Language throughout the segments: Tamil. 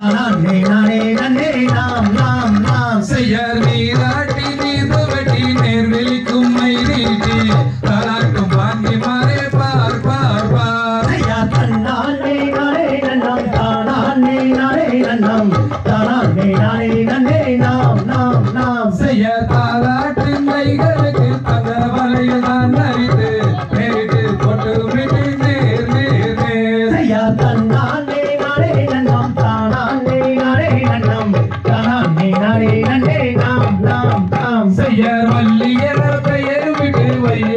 நானே நானே நன்னே நாம் நாம் நாம். செய்யர் நீராட்டி நீந்து வெட்டி நேர் வெளிக்கும் மை நீட்டி.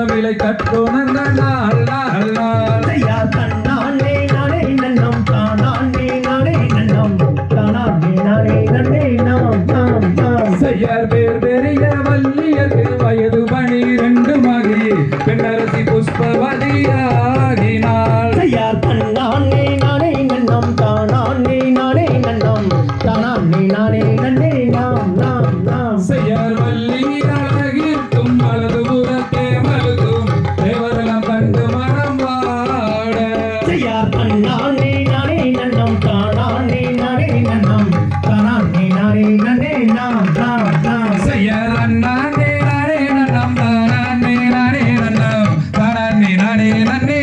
தந்தமிழை கட்டுணர்ந்த நாள் நாள் நாள் யார் கண்ணானே நானே நன்னம் தானானே நானே நன்னம் தானானே நானே நன்னே நாம் தாம் தாம் செய்யார் அண்ணானே நானே நன்னம் தானானே நானே நன்னம் தானானே நன்னே